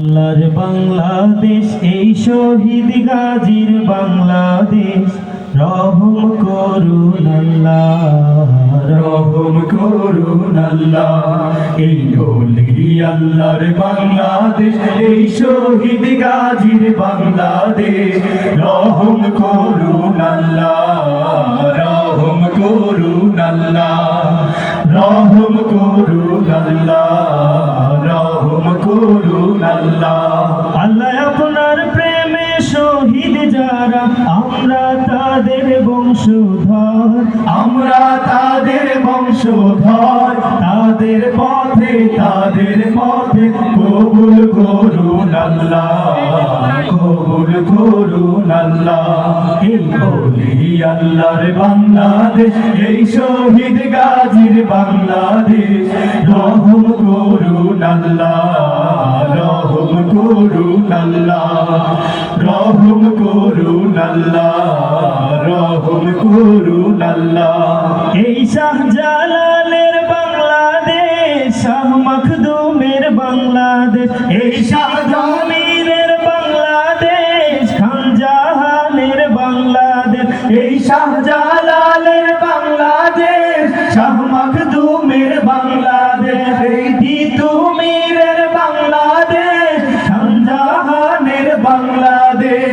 আল্লাহর বাংলাদেশ, এই শহীদ গাজীর বাংলাদেশ। রহম করুন রহম করুন এই হোলি আল্লাহর বাংলাদেশ, এই শহীদ গাজীর বাংলাদেশ। রহম করুন রহম করুন রহম করুন তাদের বংশধর, আমরা তাদের বংশধর, তাদের পথে তাদের পথে কবুল কবুল আল্লাহর বাংলাদেশ, এই শহীদ গাজীর বাংলাদেশ। রহম করুন আল্লাহ, রহম করুন আল্লাহ, রহম করুন আল্লাহ। এই শাহজালালের বাংলাদেশ, শাহ মখদুমের বাংলাদেশ। এই শাহজামিনের বাংলাদেশ, খান জাহানের বাংলাদেশ। এই শাহজালালের বাংলাদেশ, শাহ মখদুমের বাংলাদেশ। এই তিতুমিরের বাংলাদেশ শাহজাহানের বাংলাদেশ।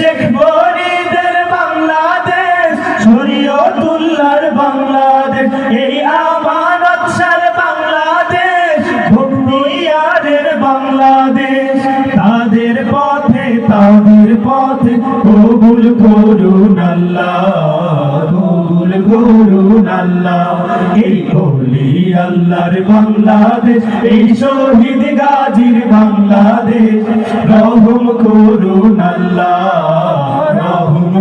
শেখ ফরিদের বাংলাদেশ, শরীয়তুল্লাহর বাংলাদেশ, এই আমানত শাহর বাংলাদেশ ভক্তিয়ারের বাংলাদেশ। তাদের পথে তাদের পথে কবুল করুন আল্লাহ, কবুল করুন আল্লাহ। এই হোলি আল্লাহর বাংলাদেশ, এই শহীদ গাজীর বাংলাদেশ, রহম করুন আল্লাহ।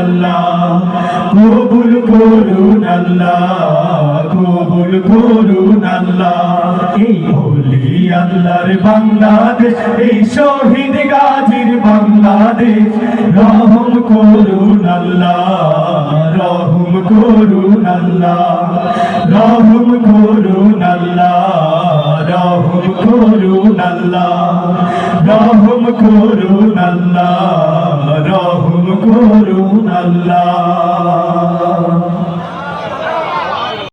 আল্লাহ। কবুল করুন আল্লাহ, কবুল করুন আল্লাহ। এই হোলি আল্লাহর বাংলাদেশ এই শহীদ গাজীর বাংলাদেশ রহম করুন আল্লাহ, রহম করুন আল্লাহ। রহম করুন আল্লাহ, রহম করুন আল্লাহ। রহম করুন আল্লাহ